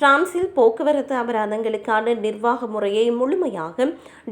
பிரான்சில் போக்குவரத்து அபராதங்களுக்கான நிர்வாக முறையை முழுமையாக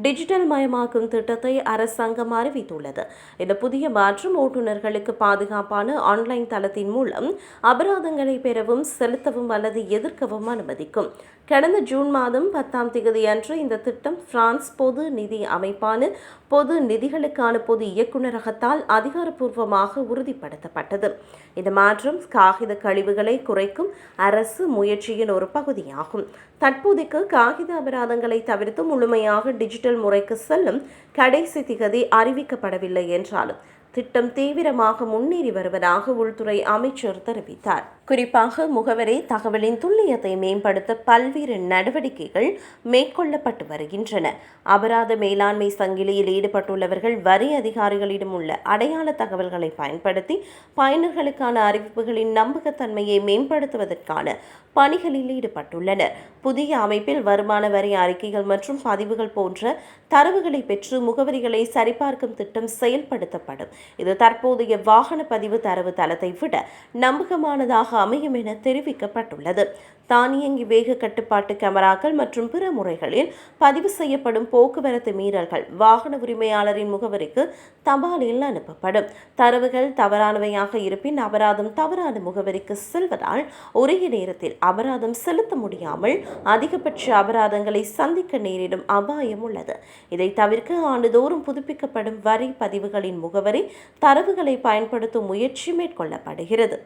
டிஜிட்டல் மயமாக்கும் திட்டத்தை அரசாங்கம் அறிவித்துள்ளது. இந்த புதிய மாற்றம் ஓட்டுநர்களுக்கு பாதுகாப்பான ஆன்லைன் தளத்தின் மூலம் அபராதங்களை பெறவும் செலுத்தவும் அல்லது எதிர்க்கவும் அனுமதிக்கும். கடந்த ஜூன் மாதம் பத்தாம் தேதி அன்று இந்த திட்டம் பிரான்ஸ் பொது நிதி அமைப்பான பொது நிதிகளுக்கான பொது இயக்குநரகத்தால் அதிகாரப்பூர்வமாக உறுதிப்படுத்தப்பட்டது. இந்த மாற்றம் காகித கழிவுகளை குறைக்கும் அரசு முயற்சியின் ஒரு பகுதியாகும். தற்போதைக்கு காகித அபராதங்களை தவிர்த்து முழுமையாக டிஜிட்டல் முறைக்கு செல்லும் கடைசி திகதி அறிவிக்கப்படவில்லை என்றாலும் திட்டம் தீவிரமாக முன்னேறி வருவதாக உள்துறை அமைச்சர் தெரிவித்தார். குறிப்பாக முகவரி தகவலின் துல்லியத்தை மேம்படுத்த பல்வேறு நடவடிக்கைகள் மேற்கொள்ளப்பட்டு வருகின்றன. அபராத மேலாண்மை சங்கிலியில் ஈடுபட்டுள்ளவர்கள் வரி அதிகாரிகளிடம் உள்ள அடையாள தகவல்களை பயன்படுத்தி பயனர்களுக்கான அறிவிப்புகளின் நம்பகத்தன்மையை மேம்படுத்துவதற்கான பணிகளில் ஈடுபட்டுள்ளனர். புதிய அமைப்பில் வருமான வரி அறிக்கைகள் மற்றும் பதிவுகள் போன்ற தரவுகளை பெற்று முகவரிகளை சரிபார்க்கும் திட்டம் செயல்படுத்தப்படும். இது தற்போதைய வாகன பதிவு தரவு தளத்தை விட நம்பகமானதாக அமையும் என தெரிவிக்கப்பட்டுள்ளது. தானியங்கி வேக கட்டுப்பாட்டு கேமராக்கள் மற்றும் பிற முறைகளில் பதிவு செய்யப்படும் போக்குவரத்து மீறல்கள் வாகன உரிமையாளரின் முகவரிக்கு தபாலில் அனுப்பப்படும். தரவுகள் தவறானவையாக இருப்பின் அபராதம் தவறான முகவரிக்கு செல்வதால் உரிய நேரத்தில் அபராதம் செலுத்த முடியாமல் அதிகபட்ச அபராதங்களை சந்திக்க நேரிடும் அபாயம் உள்ளது. இதை தவிர்க்க ஆண்டுதோறும் புதுப்பிக்கப்படும் வரி பதிவுகளின் முகவரி தரவுகளை பயன்படுத்தும் முயற்சி மேற்கொள்ளப்படுகிறது.